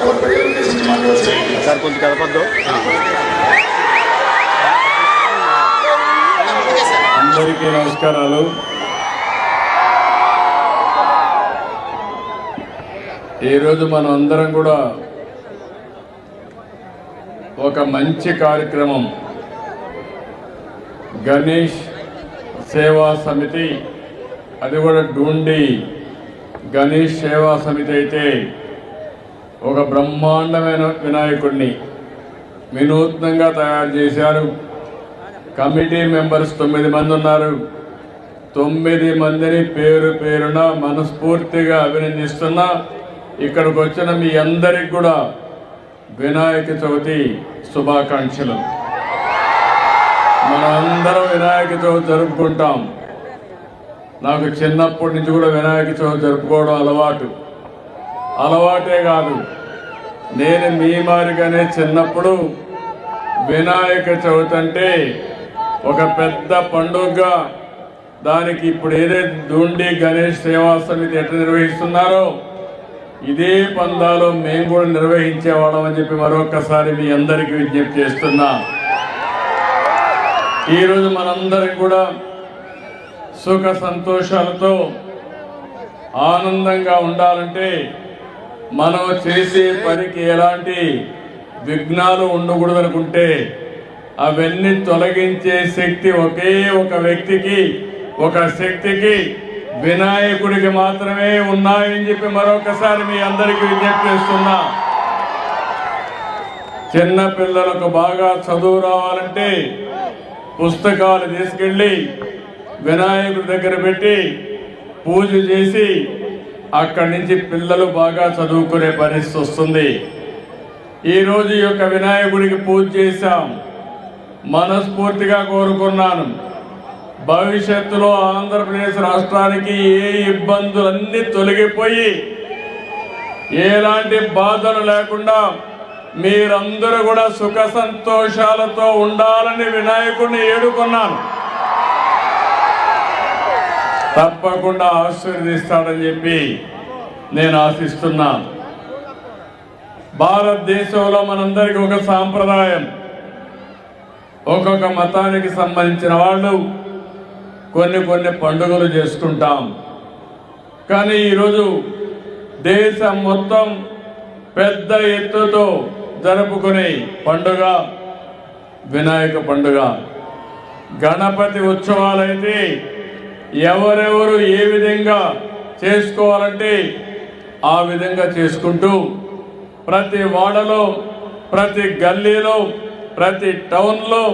Sir కొంచెం కలపద్దు. అందరికీ నమస్కారాలు. ఈరోజు మనం అందరం కూడా ఒక మంచి కార్యక్రమం. గణేష్ సేవా సమితి అది కూడా డూండి గణేష్ సేవా సమితి అయితే ఒక బ్రహ్మాండమైన వినాయకుడిని వినూత్నంగా తయారు చేశారు. కమిటీ మెంబర్స్ తొమ్మిది మంది ఉన్నారు. తొమ్మిది మందిని పేరు పేరున మనస్ఫూర్తిగా అభినందిస్తున్నా ఇక్కడికి వచ్చిన మీ అందరికి కూడా వినాయక చవితి శుభాకాంక్షలు. మనం అందరం వినాయక చవితి జరుపుకుంటాం. నాకు చిన్నప్పటి నుంచి కూడా వినాయక చవితి జరుపుకోవడం అలవాటు. అలవాటే కాదు. నేను మీ మారిగానే చిన్నప్పుడు వినాయక చవితి అంటే ఒక పెద్ద పండుగగా దానికి ఇప్పుడు ఏదైతే దూండి గణేష్ సేవా సమితి ఎట్లా నిర్వహిస్తున్నారో ఇదే పందాలో మేము కూడా నిర్వహించేవాళ్ళం అని చెప్పి మరొకసారి మీ అందరికీ విజ్ఞప్తి చేస్తున్నా. ఈరోజు మనందరికి కూడా సుఖ సంతోషాలతో ఆనందంగా ఉండాలంటే మనం చేసే పనికి ఎలాంటి విఘ్నాలు ఉండకూడదు అనుకుంటే అవన్నీ తొలగించే శక్తి ఒకే ఒక వ్యక్తికి ఒక శక్తికి వినాయకుడికి మాత్రమే ఉన్నాయని చెప్పి మరొకసారి మీ అందరికీ విజ్ఞప్తి చేస్తున్నా. చిన్న పిల్లలకు బాగా చదువు రావాలంటే పుస్తకాలు తీసుకెళ్ళి వినాయకుడి దగ్గర పెట్టి పూజ చేసి అక్కడి నుంచి పిల్లలు బాగా చదువుకునే పరిస్థితి వస్తుంది. ఈరోజు ఈ యొక్క వినాయకుడికి పూజ చేశాం. మనస్ఫూర్తిగా కోరుకున్నాను. భవిష్యత్తులో ఆంధ్రప్రదేశ్ రాష్ట్రానికి ఏ ఇబ్బందులన్నీ తొలగిపోయి ఎలాంటి బాధలు లేకుండా మీరందరూ కూడా సుఖ సంతోషాలతో ఉండాలని వినాయకుడిని ఏడుకున్నాను. తప్పకుండా ఆశీర్వదిస్తాడని చెప్పి నేను ఆశిస్తున్నాను భారతదేశంలో మనందరికీ ఒక సాంప్రదాయం. ఒక్కొక్క మతానికి సంబంధించిన వాళ్ళు కొన్ని కొన్ని పండుగలు చేసుకుంటాం. కానీ ఈరోజు దేశం మొత్తం పెద్ద ఎత్తుతో జరుపుకునే పండుగ వినాయక పండుగ. గణపతి ఉత్సవాలైతే ఎవరెవరు ఏ విధంగా చేసుకోవాలంటే ఆ విధంగా చేసుకుంటూ ప్రతి వాడలో ప్రతి గల్లీలో ప్రతి టౌన్లో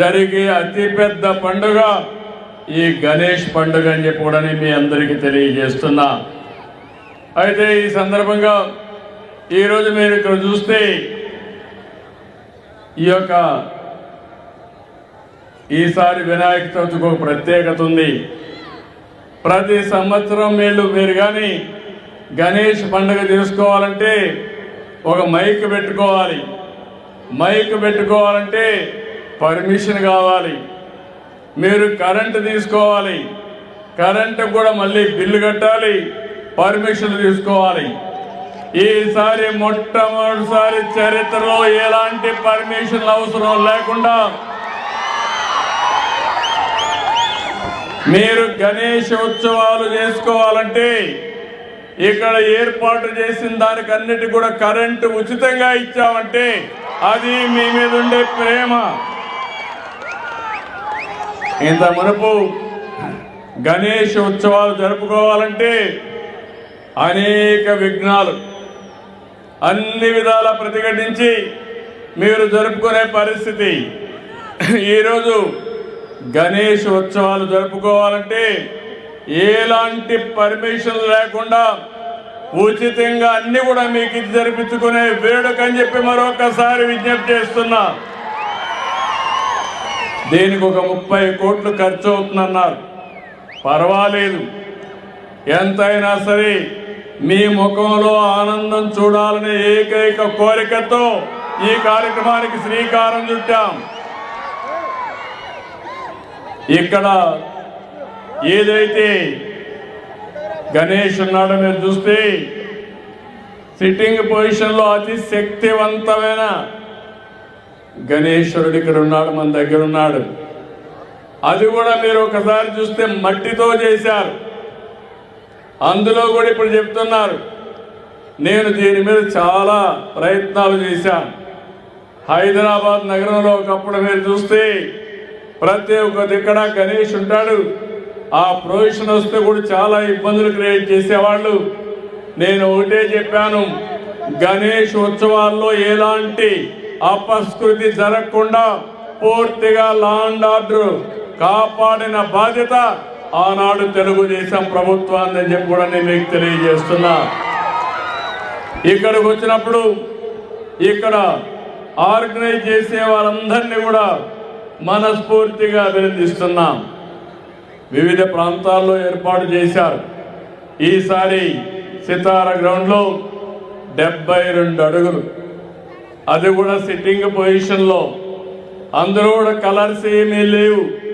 జరిగే అతిపెద్ద పండుగ ఈ గణేష్ పండుగ అని చెప్పి కూడా మీ అందరికీ తెలియజేస్తున్నా. అయితే ఈ సందర్భంగా ఈరోజు మీరు ఇక్కడ చూస్తే ఈ యొక్క ఈసారి వినాయక చవితికి ఒక ప్రత్యేకత ఉంది. ప్రతి సంవత్సరం వీళ్ళు మీరు కానీ గణేష్ పండుగ చేసుకోవాలంటే ఒక మైక్ పెట్టుకోవాలి. మైక్ పెట్టుకోవాలంటే పర్మిషన్ కావాలి. మీరు కరెంటు తీసుకోవాలి. కరెంటు కూడా మళ్ళీ బిల్లు కట్టాలి. పర్మిషన్ తీసుకోవాలి. ఈసారి మొట్టమొదటిసారి చరిత్రలో ఎలాంటి పర్మిషన్లు అవసరం లేకుండా మీరు గణేష్ ఉత్సవాలు చేసుకోవాలంటే ఇక్కడ ఏర్పాటు చేసిన దానికన్నిటి కూడా కరెంటు ఉచితంగా ఇచ్చామంటే అది మీ మీద ఉండే ప్రేమ. ఇంత మునుపు గణేష్ ఉత్సవాలు జరుపుకోవాలంటే అనేక విఘ్నాలు అన్ని విధాల ప్రతిఘటించి మీరు జరుపుకునే పరిస్థితి. ఈరోజు గణేష్ ఉత్సవాలు జరుపుకోవాలంటే ఎలాంటి పర్మిషన్ లేకుండా ఉచితంగా అన్ని కూడా మీకు ఇది జరిపించుకునే వేడుక అని చెప్పి మరొకసారి విజ్ఞప్తి చేస్తున్నా. దీనికి ఒక ముప్పై కోట్లు ఖర్చు అవుతుందన్నారు. పర్వాలేదు. ఎంతైనా సరే మీ ముఖంలో ఆనందం చూడాలనే ఏకైక కోరికతో ఈ కార్యక్రమానికి శ్రీకారం చుట్టాం. ఇక్కడ ఏదైతే గణేష్ ఉన్నాడో మీరు చూస్తే సిట్టింగ్ పొజిషన్లో అతి శక్తివంతమైన గణేశ్వరుడు ఇక్కడ ఉన్నాడు మన దగ్గర ఉన్నాడు. అది కూడా మీరు ఒకసారి చూస్తే మట్టితో చేశారు. అందులో కూడా ఇప్పుడు చెప్తున్నారు నేను దీని మీద చాలా ప్రయత్నాలు చేశాను. హైదరాబాద్ నగరంలో ఒకప్పుడు మీరు చూస్తే ప్రతి ఒక్క దిక్కడ గణేష్ ఉంటాడు. ఆ ప్రొవిషన్ వస్తే కూడా చాలా ఇబ్బందులు క్రియేట్ చేసేవాళ్ళు. నేను ఒకటే చెప్పాను గణేష్ ఉత్సవాల్లో ఎలాంటి అపస్కృతి జరగకుండా పూర్తిగా లాండ్ ఆర్డర్ కాపాడిన బాధ్యత ఆనాడు తెలుగుదేశం ప్రభుత్వాన్ని అని చెప్పి కూడా నేను మీకు తెలియజేస్తున్నా. ఇక్కడికి వచ్చినప్పుడు ఇక్కడ ఆర్గనైజ్ చేసే వాళ్ళందరినీ కూడా మనస్ఫూర్తిగా అభినందిస్తున్నాం. వివిధ ప్రాంతాల్లో ఏర్పాటు చేశారు. ఈసారి సితార గ్రౌండ్లో డెబ్బై రెండు అడుగులు. అది కూడా సిట్టింగ్ పొజిషన్లో. అందరూ కూడా కలర్స్ ఏమీ లేవు.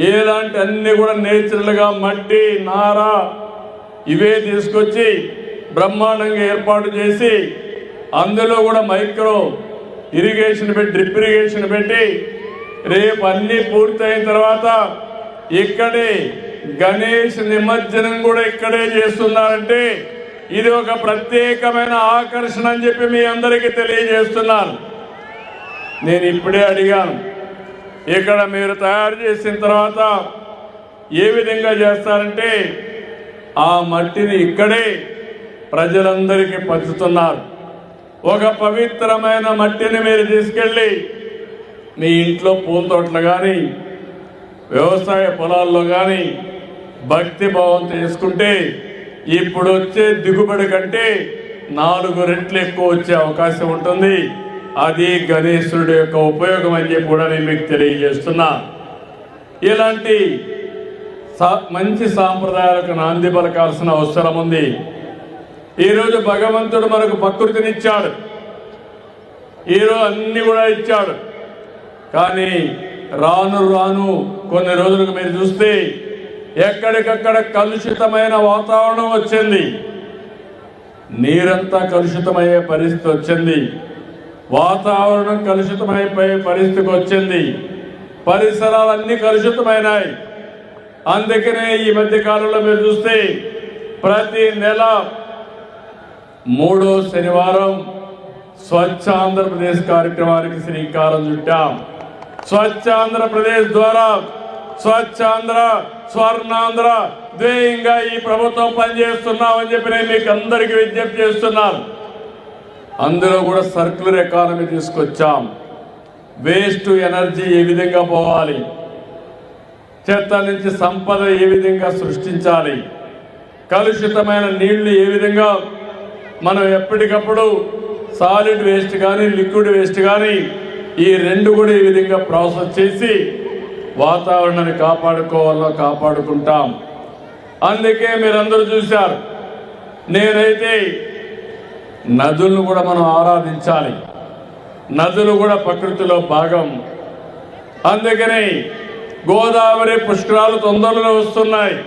ఏలాంటి అన్ని కూడా నేచురల్గా మట్టి నార ఇవే తీసుకొచ్చి బ్రహ్మాండంగా ఏర్పాటు చేసి అందులో కూడా మైక్రో ఇరిగేషన్ పెట్టి డ్రిప్ ఇరిగేషన్ పెట్టి రేపు అన్ని పూర్తయిన తర్వాత ఇక్కడే గణేష్ నిమజ్జనం కూడా ఇక్కడే చేస్తున్నారంటే ఇది ఒక ప్రత్యేకమైన ఆకర్షణ అని చెప్పి మీ అందరికీ తెలియజేస్తున్నాను. నేను ఇప్పుడే అడిగాను ఇక్కడ మీరు తయారు చేసిన తర్వాత ఏ విధంగా చేస్తారంటే ఆ మట్టిని ఇక్కడే ప్రజలందరికీ పంచుతున్నారు. ఒక పవిత్రమైన మట్టిని మీరు తీసుకెళ్ళి మీ ఇంట్లో పూల తోటలు కానీ వ్యవసాయ పొలాల్లో కానీ భక్తి భావం చేసుకుంటే ఇప్పుడు వచ్చే దిగుబడి కంటే నాలుగు రెట్లు ఎక్కువ వచ్చే అవకాశం ఉంటుంది. అది గణేశుడి యొక్క ఉపయోగం అని చెప్పి కూడా నేను మీకు తెలియజేస్తున్నా. ఇలాంటి సా- మంచి సాంప్రదాయాలకు నాంది పలకాల్సిన అవసరం ఉంది. ఈరోజు భగవంతుడు మనకు ప్రకృతినిచ్చాడు. ఈరోజు అన్ని కూడా ఇచ్చాడు. కానీ రాను రాను కొన్ని రోజులకు మీరు చూస్తే ఎక్కడికక్కడ కలుషితమైన వాతావరణం వచ్చింది. నీరంతా కలుషితమయ్యే పరిస్థితి వచ్చింది. వాతావరణం కలుషితమైపోయే పరిస్థితికి వచ్చింది. పరిసరాలన్నీ కలుషితమైనాయి. అందుకనే ఈ మధ్య కాలంలో మీరు చూస్తే ప్రతి నెల మూడో శనివారం స్వచ్ఛ ఆంధ్రప్రదేశ్ కార్యక్రమానికి శ్రీకారం చుట్టాం. స్వచ్ఛ ఆంధ్రప్రదేశ్ ద్వారా స్వచ్ఛాంధ్ర స్వర్ణాంధ్ర ధ్యేయంగా ఈ ప్రభుత్వం పనిచేస్తున్నామని చెప్పి నేను మీకు అందరికీ విజ్ఞప్తి చేస్తున్నాను. అందులో కూడా సర్క్యులర్ ఎకానమీ తీసుకొచ్చాం. వేస్ట్ ఎనర్జీ ఏ విధంగా పోవాలి? చెత్త నుంచి సంపద ఏ విధంగా సృష్టించాలి? కలుషితమైన నీళ్ళు ఏ విధంగా మనం ఎప్పటికప్పుడు సాలిడ్ వేస్ట్ కానీ లిక్విడ్ వేస్ట్ కానీ ఈ రెండు కూడా ఈ విధంగా ప్రాసెస్ చేసి వాతావరణాన్ని కాపాడుకోవాలో కాపాడుకుంటాం. అందుకే మీరందరూ చూశారు నేనైతే నదులను కూడా మనం ఆరాధించాలి. నదులు కూడా ప్రకృతిలో భాగం. అందుకని గోదావరి పుష్కరాలు తొందరలో వస్తున్నాయి.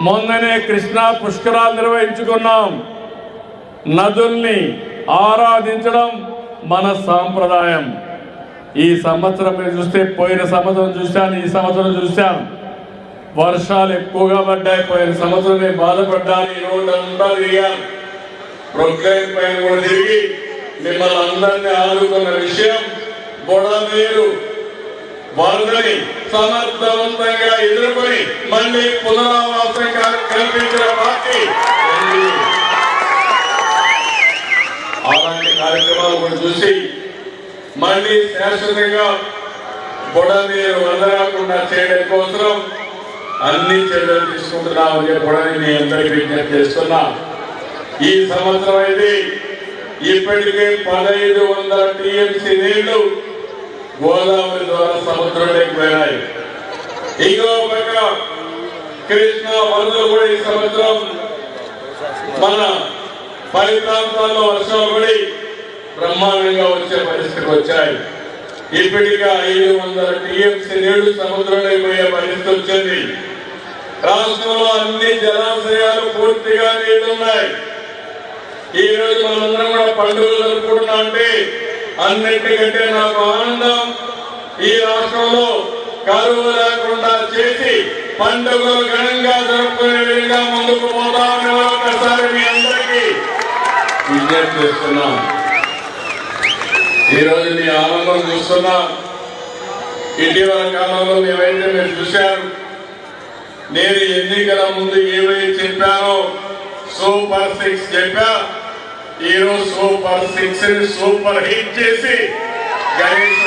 మొన్ననే కృష్ణా పుష్కరాలు నిర్వహించుకున్నాం. నదుల్ని ఆరాధించడం మన సాంప్రదాయం. ఈ సంవత్సరం మీరు చూస్తే పోయిన సంవత్సరం చూశాను ఈ సంవత్సరం చూశాను. వర్షాలు ఎక్కువగా పడ్డాయి పోయిన సంవత్సరం నేను బాధపడ్డాను ఈ రోడ్డు అంతా తిరిగాను. ప్రొక్లైన్ పైన కూడా తిరిగి మిమ్మల్ని అందరినీ ఆదుకున్న విషయం బొడమేరు. వరదని సమర్థవంతంగా ఎదుర్కొని మళ్ళీ పునరావాసం కల్పించిన పార్టీ అలాంటి కార్యక్రమాలు కూడా చూసి మళ్ళీ శాశ్వతంగా బుడనీరు వదలకుండా చేయడం కోసం అన్ని చర్యలు తీసుకుంటున్నామని చెప్పడానికి మీ అందరికీ విజ్ఞప్తి చేస్తున్నా. ఈ సంవత్సరం అయితే ఇప్పటికే పదహైదు వందల టీఎంసీ నీళ్ళు గోదావరి ద్వారా సముద్రంలోకి పోయినాయి. ఇంకో పక్క కృష్ణా వరదలు కూడా ఈ సంవత్సరం మన పది ప్రాంతాల్లో వర్షాలు పడి బ్రహ్మాండంగా వచ్చే పరిస్థితికి వచ్చాయి. ఇప్పటికే ఐదు వందల టీఎంసీ నీళ్ళు సముద్రంలో పరిస్థితి వచ్చింది. రాష్ట్రంలో అన్ని జలాశయాలు పూర్తిగా నీళ్ళున్నాయి. ఈ రోజు మనందరం కూడా పండుగలు జరుపుకుంటున్నా అంటే అన్నిటికంటే నాకు ఆనందం ఈ రాష్ట్రంలో కరువు లేకుండా చేసి పండుగలు ఘనంగా జరుపుకునే విధంగా ముందుకు పోతామని ఒకసారి మీ అందరికీ విజ్ఞప్తి చేస్తున్నాం ఈరోజు మీ ఆనందం చూస్తున్నా. ఇటీవల కాలంలో మేమైతే మీరు చూశారు. నేను ఎన్నికల ముందు ఏవైతే చెప్పానో సూపర్ సిక్స్ చెప్పా. ఈరోజు సూపర్ సిక్స్ని సూపర్ హిట్ చేసి గణేష్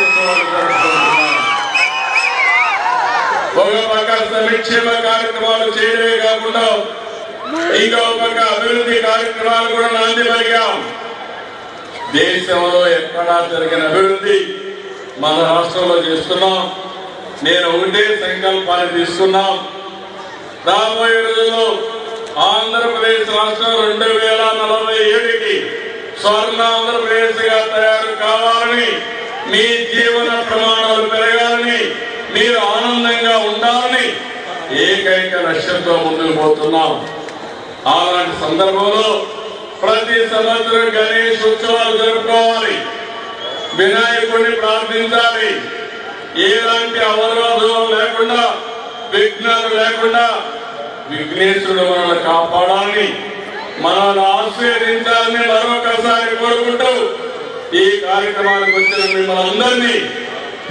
ఒక పక్క సంక్షేమ కార్యక్రమాలు చేయడమే కాకుండా ఇంకో పక్క అభివృద్ధి కార్యక్రమాలు కూడా నాంది పలికాం. దేశంలో ఎక్కడా జరిగిన అభివృద్ధి మన రాష్ట్రంలో చేస్తున్నాం. నేను ఒకటే సంకల్పాన్ని తీసుకున్నాం. రాబోయే రోజుల్లో ఆంధ్రప్రదేశ్ రాష్ట్రం రెండు వేల నలభై ఏడుకి స్వర్ణ ఆంధ్రప్రదేశ్గా తయారు కావాలని మీ జీవన ప్రమాణాలు పెరగాలని మీరు ఆనందంగా ఉండాలని ఏకైక లక్ష్యంతో ముందుకు పోతున్నాం. అలాంటి సందర్భంలో ప్రతి సంవత్సరం గణేష్ ఉత్సవాలు జరుపుకోవాలి. వినాయకుడిని ప్రార్థించాలి. ఎలాంటి అవరోధం లేకుండా విఘ్నాలు లేకుండా విఘ్నేశ్వరుడు మనల్ని కాపాడాలని మనల్ని ఆశీర్వదించాలని మరొకసారి కోరుకుంటూ ఈ కార్యక్రమానికి వచ్చిన మిమ్మల్ని అందరినీ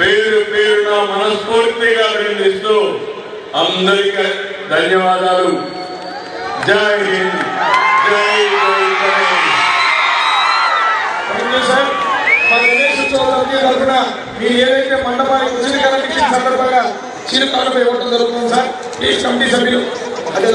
పేరు పేరున మనస్ఫూర్తిగా అభినందిస్తూ అందరికీ ధన్యవాదాలు. జై హింద్. జై సార్ మన గణేష్ తరఫున మీరు ఏదైతే మండపానికి వచ్చిన కరెంట్ సందర్భంగా చిరు ఇవ్వడం జరుగుతుంది సార్ ఈ కమిటీ సభ్యులు అదే